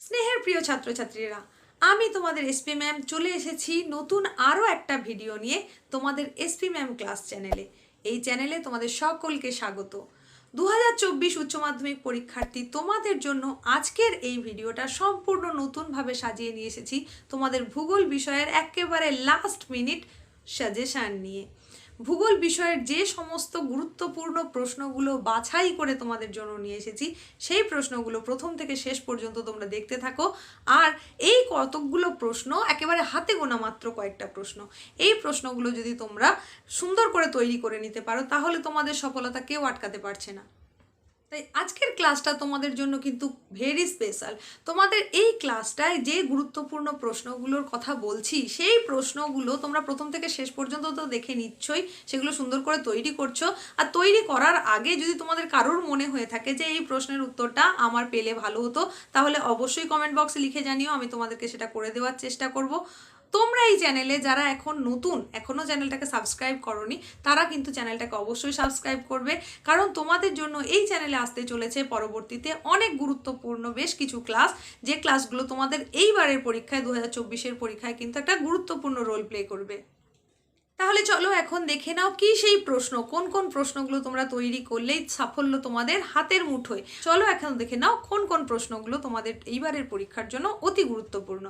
স্নেহের প্রিয় ছাত্রছাত্রীরা, আমি তোমাদের এসপি ম্যাম চলে এসেছি নতুন আরও একটা ভিডিও নিয়ে তোমাদের এসপি ম্যাম ক্লাস চ্যানেলে এই চ্যানেলে তোমাদের সকলকে স্বাগত। দু হাজার চব্বিশ উচ্চ মাধ্যমিক পরীক্ষার্থী তোমাদের জন্য আজকের এই ভিডিওটা সম্পূর্ণ নতুনভাবে সাজিয়ে নিয়ে এসেছি তোমাদের ভূগোল বিষয়ের একেবারে লাস্ট মিনিট সাজেশান নিয়ে। ভূগোল বিষয়ের যে সমস্ত গুরুত্বপূর্ণ প্রশ্নগুলো বাছাই করে তোমাদের জন্য নিয়ে এসেছি, সেই প্রশ্নগুলো প্রথম থেকে শেষ পর্যন্ত তোমরা দেখতে থাকো। আর এই কতকগুলো প্রশ্ন একেবারে হাতে গোনা মাত্র কয়েকটা প্রশ্ন। এই প্রশ্নগুলো যদি তোমরা সুন্দর করে তৈরি করে নিতে পারো, তাহলে তোমাদের সফলতা কেউ আটকাতে পারছে না। তাই আজকের ক্লাসটা তোমাদের জন্য কিন্তু ভেরি স্পেশাল তোমাদের এই ক্লাসটায় যে গুরুত্বপূর্ণ প্রশ্নগুলোর কথা বলছি, সেই প্রশ্নগুলো তোমরা প্রথম থেকে শেষ পর্যন্ত তো দেখে নিচ্ছই, সেগুলো সুন্দর করে তৈরি করছ। আর তৈরি করার আগে যদি তোমাদের কারোর মনে হয়ে থাকে যে এই প্রশ্নের উত্তরটা আমার পেলে ভালো হতো, তাহলে অবশ্যই কমেন্ট বক্সে লিখে জানিও, আমি তোমাদেরকে সেটা করে দেওয়ার চেষ্টা করব। তোমরা এই চ্যানেলে যারা এখন নতুন এখনও চ্যানেলটাকে সাবস্ক্রাইব করনি, তারা কিন্তু চ্যানেলটাকে অবশ্যই সাবস্ক্রাইব করবে। কারণ তোমাদের জন্য এই চ্যানেলে আসতে চলেছে পরবর্তীতে অনেক গুরুত্বপূর্ণ বেশ কিছু ক্লাস যে ক্লাসগুলো তোমাদের এইবারের পরীক্ষায় দু হাজার পরীক্ষায় কিন্তু একটা গুরুত্বপূর্ণ রোল প্লে করবে। তাহলে চলো এখন দেখে নাও কি সেই প্রশ্ন, কোন কোন প্রশ্নগুলো তোমরা তৈরি করলেই সাফল্য তোমাদের হাতের মুঠোয়। চলো এখন দেখে নাও কোন কোন প্রশ্নগুলো তোমাদের এইবারের পরীক্ষার জন্য অতি গুরুত্বপূর্ণ।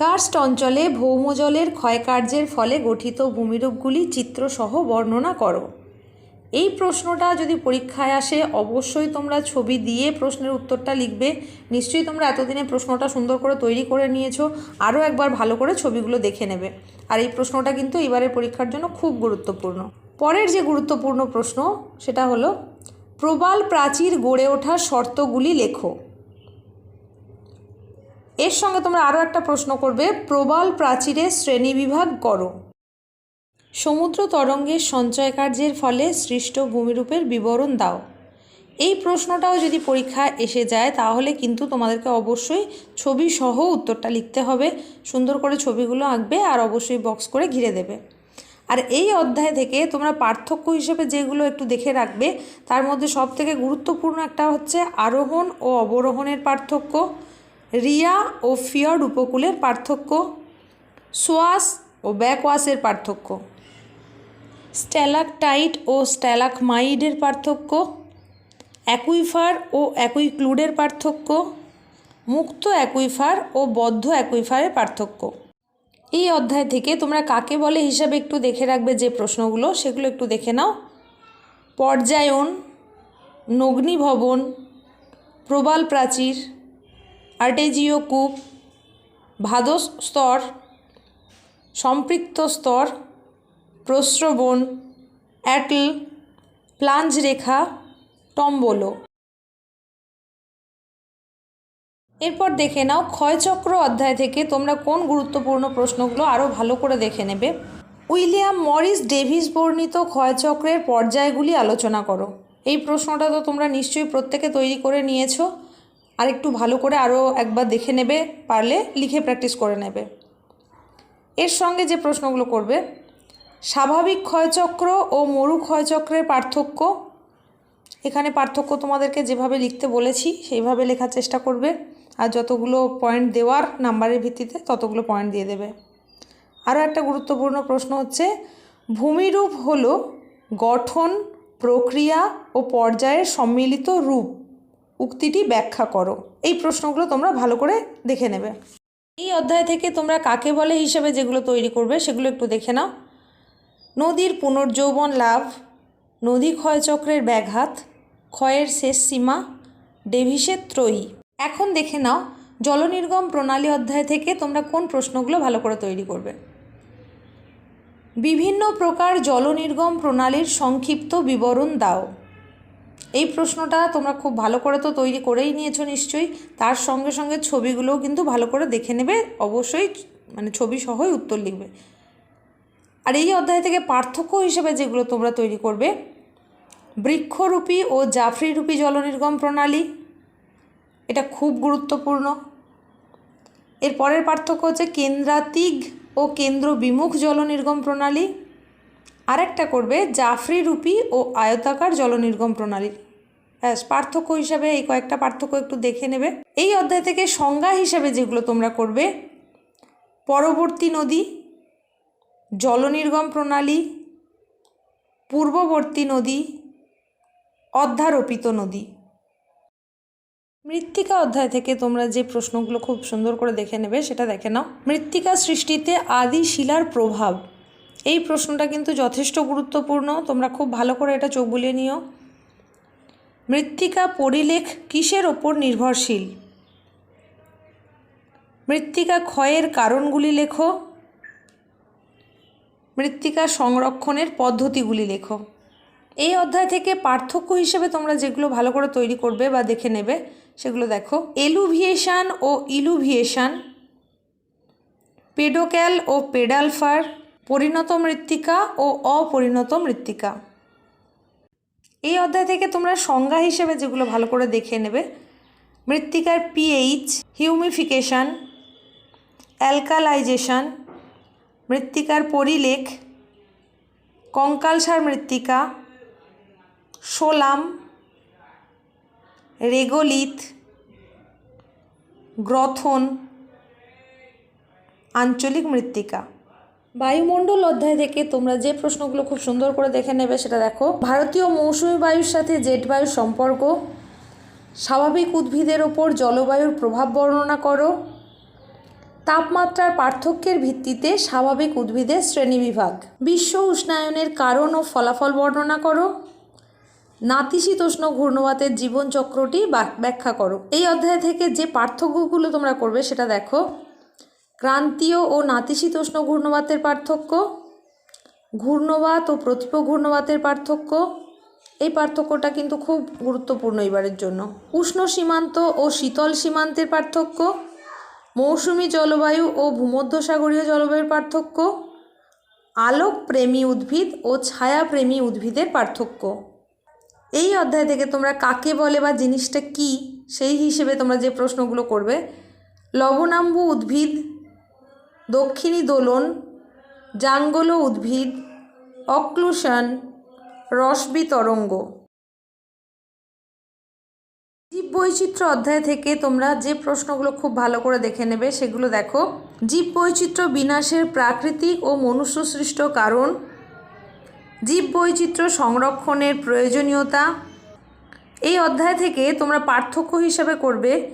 কার্স্ট অঞ্চলে ভৌমজলের ক্ষয়কার্যের ফলে গঠিত ভূমিরূপগুলি চিত্রসহ বর্ণনা করো। এই প্রশ্নটা যদি পরীক্ষায় আসে, অবশ্যই তোমরা ছবি দিয়ে প্রশ্নের উত্তরটা লিখবে। নিশ্চয়ই তোমরা এতদিনে প্রশ্নটা সুন্দর করে তৈরি করে নিয়েছো, আরও একবার ভালো করে ছবিগুলো দেখে নেবে। আর এই প্রশ্নটা কিন্তু এবারের পরীক্ষার জন্য খুব গুরুত্বপূর্ণ। পরের যে গুরুত্বপূর্ণ প্রশ্ন, সেটা হলো, প্রবাল প্রাচীর গড়ে ওঠার শর্তগুলি লেখো। এর সঙ্গে তোমরা আরও একটা প্রশ্ন করবে, প্রবাল প্রাচীরের শ্রেণীবিভাগ করো। সমুদ্র তরঙ্গের সঞ্চয় কার্যের ফলে সৃষ্ট ভূমিরূপের বিবরণ দাও। এই প্রশ্নটাও যদি পরীক্ষায় এসে যায়, তাহলে কিন্তু তোমাদেরকে অবশ্যই ছবি সহ উত্তরটা লিখতে হবে। সুন্দর করে ছবিগুলো আঁকবে আর অবশ্যই বক্স করে ঘিরে দেবে। আর এই অধ্যায় থেকে তোমরা পার্থক্য হিসেবে যেগুলো একটু দেখে রাখবে, তার মধ্যে সব থেকে গুরুত্বপূর্ণ একটা হচ্ছে আরোহণ ও অবরোহণের পার্থক্য। রিয়া ও ফিয়র্ড উপকূলের পার্থক্য, সোয়াস ও ব্যাকওয়াসের পার্থক্য, স্ট্যালাকটাইট ও স্ট্যালাকমাইডের পার্থক্য, অ্যাকুইফার ও অ্যাকুইক্লুডের পার্থক্য, মুক্ত অ্যাকুইফার ও বদ্ধ অ্যাকুইফারের পার্থক্য। এই অধ্যায় থেকে তোমরা কাকে বলে হিসাবে একটু দেখে রাখবে যে প্রশ্নগুলো, সেগুলো একটু দেখে নাও। পর্যায়ন, নগ্নিভবন, প্রবাল প্রাচীর আর্টেজিও কূপ ভাদস স্তর, সম্পৃক্ত স্তর প্রস্রবণ অ্যাটল, প্লাঞ্জ রেখা, টম্বলো। এরপর দেখে নাও ক্ষয়চক্র অধ্যায় থেকে তোমরা কোন গুরুত্বপূর্ণ প্রশ্নগুলো আরও ভালো করে দেখে নেবে। উইলিয়াম মরিস ডেভিস বর্ণিত ক্ষয়চক্রের পর্যায়গুলি আলোচনা করো। এই প্রশ্নটা তো তোমরা নিশ্চয়ই প্রত্যেকে তৈরি করে নিয়েছো। আর একটু ভালো করে আরও একবার দেখে নেবে, পারলে লিখে প্র্যাকটিস করে নেবে। এর সঙ্গে যে প্রশ্নগুলো করবে, স্বাভাবিক ক্ষয়চক্র ও মরু ক্ষয়চক্রের পার্থক্য। এখানে পার্থক্য তোমাদেরকে যেভাবে লিখতে বলেছি, সেইভাবে লেখার চেষ্টা করবে। আর যতগুলো পয়েন্ট দেওয়ার নাম্বারের ভিত্তিতে ততগুলো পয়েন্ট দিয়ে দেবে। আরও একটা গুরুত্বপূর্ণ প্রশ্ন হচ্ছে, ভূমিরূপ হলো গঠন, প্রক্রিয়া ও পর্যায়ের সম্মিলিত রূপ। উক্তিটি ব্যাখ্যা করো। এই প্রশ্নগুলো তোমরা ভালো করে দেখে নেবে। এই অধ্যায় থেকে তোমরা কাকে বলে হিসেবে যেগুলো তৈরি করবে সেগুলো একটু দেখে নাও। নদীর পুনর্যৌবন লাভ, নদী ক্ষয়চক্রের ব্যাঘাত, ক্ষয়ের শেষ সীমা, ডেভিসের ত্রয়ী। এখন দেখে নাও জলনির্গম প্রণালী অধ্যায় থেকে তোমরা কোন প্রশ্নগুলো ভালো করে তৈরি করবে। বিভিন্ন প্রকার জলনির্গম প্রণালীর সংক্ষিপ্ত বিবরণ দাও। এই প্রশ্নটা তোমরা খুব ভালো করে তো তৈরি করেই নিয়েছো নিশ্চয়ই। তার সঙ্গে সঙ্গে ছবিগুলোও কিন্তু ভালো করে দেখে নেবে, অবশ্যই মানে ছবি সহই উত্তর লিখবে। আর এই অধ্যায় থেকে পার্থক্য হিসেবে যেগুলো তোমরা তৈরি করবে, বৃক্ষরূপী ও জাফরিরূপী জলনির্গম প্রণালী, এটা খুব গুরুত্বপূর্ণ। এর পরের পার্থক্য হচ্ছে কেন্দ্রাতিগ ও কেন্দ্র বিমুখ জল নির্গম প্রণালী। আরেকটা করবে জাফরি রূপী ও আয়তাকার জল নির্গম প্রণালী পার্থক্য হিসাবে এই কয়েকটা পার্থক্য একটু দেখে নেবে। এই অধ্যায় থেকে সংজ্ঞা হিসাবে যেগুলো তোমরা করবে, পরবর্তী নদী, জলনির্গম প্রণালী, পূর্ববর্তী নদী, অধ্যারোপিত নদী। মৃত্তিকা অধ্যায় থেকে তোমরা যে প্রশ্নগুলো খুব সুন্দর করে দেখে নেবে, সেটা দেখে নাও। মৃত্তিকা সৃষ্টিতে আদি শিলার প্রভাব। এই প্রশ্নটা কিন্তু যথেষ্ট গুরুত্বপূর্ণ, তোমরা খুব ভালো করে এটা চোখ বুলিয়ে নিও। মৃত্তিকা পরিলেখ কিসের ওপর নির্ভরশীল? মৃত্তিকা ক্ষয়ের কারণগুলি লেখো। মৃত্তিকা সংরক্ষণের পদ্ধতিগুলি লেখো। এই অধ্যায় থেকে পার্থক্য হিসেবে তোমরা যেগুলো ভালো করে তৈরি করবে বা দেখে নেবে, সেগুলো দেখো। এলুভিয়েশান ও ইলুভিয়েশান, পেডোক্যাল ও পেডালফার, পরিণত মৃত্তিকা ও অপরিণত মৃত্তিকা। এই অধ্যায় থেকে তোমরা সংজ্ঞা হিসেবে যেগুলো ভালো করে দেখে নেবে, মৃত্তিকার পিএইচ হিউমিফিকেশান অ্যালকালাইজেশন মৃত্তিকার পরিলেখ কঙ্কালসার মৃত্তিকা, সোলাম, রেগোলিথ, গ্রথন, আঞ্চলিক মৃত্তিকা। বায়ুমণ্ডল অধ্যায় থেকে তোমরা যে প্রশ্নগুলো খুব সুন্দর করে দেখে নেবে সেটা দেখো। ভারতীয় মৌসুমী বায়ুর সাথে জেট বায়ুর সম্পর্ক। স্বাভাবিক উদ্ভিদের ওপর জলবায়ুর প্রভাব বর্ণনা করো। তাপমাত্রার পার্থক্যের ভিত্তিতে স্বাভাবিক উদ্ভিদের শ্রেণীবিভাগ। বিশ্ব উষ্ণায়নের কারণ ও ফলাফল বর্ণনা করো। নাতিশীতোষ্ণ ঘূর্ণবাতের জীবনচক্রটি ব্যাখ্যা করো। এই অধ্যায় থেকে যে পার্থক্যগুলো তোমরা করবে সেটা দেখো। ক্রান্তীয় ও নাতিশীতোষ্ণ ঘূর্ণবাতের পার্থক্য, ঘূর্ণবাত ও প্রতিপ ঘূর্ণবাতের পার্থক্য। এই পার্থক্যটা কিন্তু খুব গুরুত্বপূর্ণ এবারের জন্য। উষ্ণ সীমান্ত ও শীতল সীমান্তের পার্থক্য, মৌসুমি জলবায়ু ও ভূমধ্যসাগরীয় জলবায়ুর পার্থক্য, আলোক প্রেমী উদ্ভিদ ও ছায়াপ্রেমী উদ্ভিদের পার্থক্য। এই অধ্যায় থেকে তোমরা কাকে বলে বা জিনিসটা কি, সেই হিসেবে তোমরা যে প্রশ্নগুলো করবে, লবণাম্বু উদ্ভিদ দক্ষিণী দোলন, জাঙ্গল উদ্ভিদ, অক্লুশন রসবি তরঙ্গ। জীববৈচিত্র্য অধ্যায় থেকে তোমরা যে প্রশ্নগুলো খুব ভালো করে দেখে নেবে সেগুলো দেখো। জীববৈচিত্র্য বিনাশের প্রাকৃতিক ও মনুষ্যসৃষ্ট কারণ। জীববৈচিত্র্য সংরক্ষণের প্রয়োজনীয়তা। এই অধ্যায় থেকে তোমরা পার্থক্য হিসাবে করবে।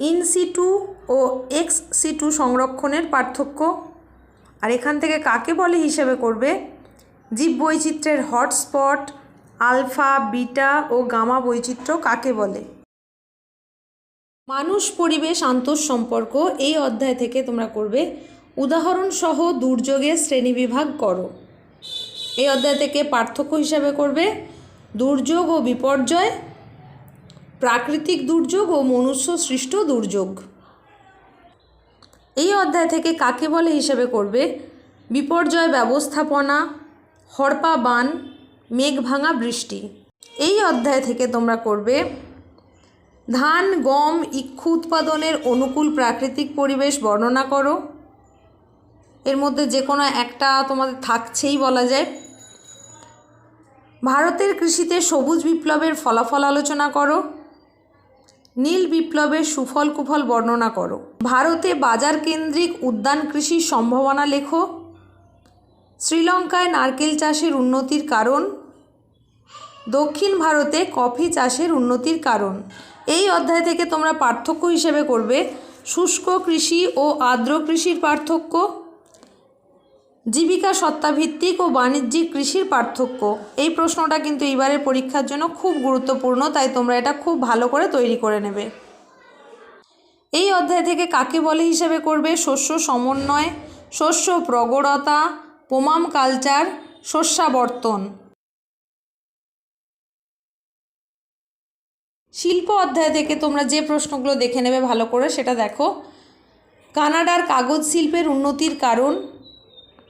ইন সিটু ও এক্স সি টু সংরক্ষণের পার্থক্য। আর এখান থেকে কাকে বলে হিসেবে করবে? জীব জীববৈচিত্র্যের হটস্পট, আলফা, বিটা ও গামা বৈচিত্র্য কাকে বলে? মানুষ, পরিবেশ আন্তঃ সম্পর্ক এই অধ্যায় থেকে তোমরা করবে। উদাহরণসহ দুর্যোগের শ্রেণীবিভাগ করো। এই অধ্যায় থেকে পার্থক্য হিসাবে করবে দুর্যোগ ও বিপর্যয়, প্রাকৃতিক দুর্যোগ ও মনুষ্য সৃষ্ট দুর্যোগ। এই অধ্যায় থেকে কাকে বলে হিসেবে করবে? বিপর্যয় ব্যবস্থাপনা, হরপা বান, মেঘ ভাঙা বৃষ্টি। এই অধ্যায় থেকে তোমরা করবে, ধান, গম, ইক্ষু উৎপাদনের অনুকূল প্রাকৃতিক পরিবেশ বর্ণনা করো। এর মধ্যে যে কোনো একটা তোমাদের থাকছেই বলা যায়। ভারতের কৃষিতে সবুজ বিপ্লবের ফলাফল আলোচনা করো। নীল বিপ্লবের সুফল কুফল বর্ণনা করো। ভারতে বাজার কেন্দ্রিক উদ্যান কৃষির সম্ভাবনা লেখো। শ্রীলঙ্কায় নারকেল চাষের উন্নতির কারণ। দক্ষিণ ভারতে কফি চাষের উন্নতির কারণ। এই অধ্যায় থেকে তোমরা পার্থক্য হিসেবে করবে। শুষ্ক কৃষি ও আর্দ্র কৃষির পার্থক্য। জীবিকা সত্তাভিত্তিক ও বাণিজ্যিক কৃষির পার্থক্য। এই প্রশ্নটা কিন্তু এবারের পরীক্ষার জন্য খুব গুরুত্বপূর্ণ, তাই তোমরা এটা খুব ভালো করে তৈরি করে নেবে। এই অধ্যায় থেকে কাকে বলে হিসেবে করবে? শস্য সমন্বয়, শস্য প্রগড়তা, পোমাম কালচার, শস্যাবর্তন। শিল্প অধ্যায় থেকে তোমরা যে প্রশ্নগুলো দেখে নেবে ভালো করে সেটা দেখো। কানাডার কাগজ শিল্পের উন্নতির কারণ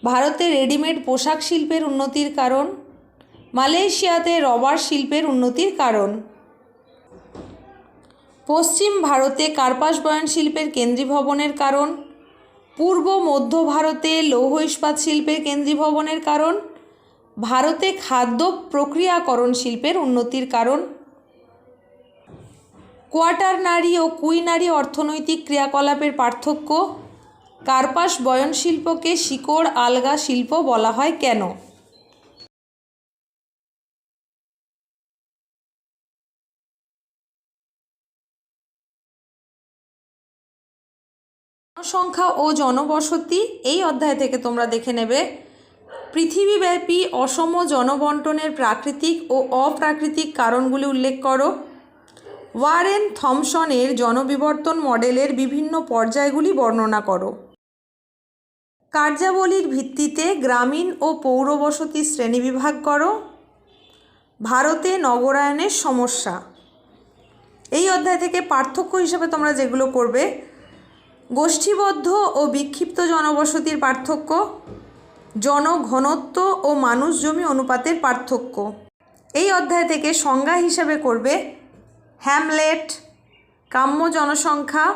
ভারতে রেডিমেড পোশাক শিল্পের উন্নতির কারণ, মালয়েশিয়াতে রবার শিল্পের উন্নতির কারণ। পশ্চিম ভারতে কার্পাস বয়ন শিল্পের কেন্দ্রীভবনের কারণ, পূর্ব মধ্য ভারতে লৌহ ইস্পাত শিল্পের কেন্দ্রীভবনের কারণ, ভারতে খাদ্য প্রক্রিয়াকরণ শিল্পের উন্নতির কারণ। কোয়াটারনারি ও কুইনারি অর্থনৈতিক ক্রিয়াকলাপের পার্থক্য কার্পাস বয়ন শিল্পকে শিকড় আলগা শিল্প বলা হয় কেন? জনসংখ্যা ও জনবসতি, এই অধ্যায় থেকে তোমরা দেখে নেবে। পৃথিবীব্যাপী অসম জনবন্টনের প্রাকৃতিক ও অপ্রাকৃতিক কারণগুলি উল্লেখ করো। ওয়ারেন থমসনের জনবিবর্তন মডেলের বিভিন্ন পর্যায়গুলি বর্ণনা করো। কার্যাবলীর ভিত্তিতে গ্রামীণ ও পৌরবসতি শ্রেণীবিভাগ করো। ভারতে নগরায়নের সমস্যা। এই অধ্যায় থেকে পার্থক্য হিসেবে তোমরা যেগুলো করবে, গোষ্ঠীবদ্ধ ও বিক্ষিপ্ত জনবসতির পার্থক্য, জনঘনত্ব ও মানুষ জমি অনুপাতের পার্থক্য। এই অধ্যায় থেকে সংজ্ঞা হিসেবে করবে, হ্যামলেট, কাম্য জনসংখ্যা,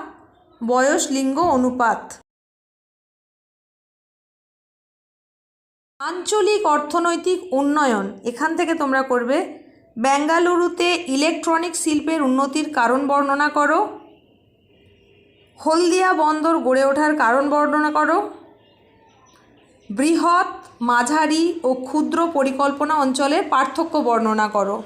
বয়স, লিঙ্গ, অনুপাত। আঞ্চলিক অর্থনৈতিক উন্নয়ন, এখান থেকে তোমরা করবে। ব্যাঙ্গালুরুতে ইলেকট্রনিক শিল্পের উন্নতির কারণ বর্ণনা করো। হলদিয়া বন্দর গড়ে ওঠার কারণ বর্ণনা করো। বৃহৎ মাঝারি ও ক্ষুদ্র পরিকল্পনা অঞ্চলের পার্থক্য বর্ণনা করো।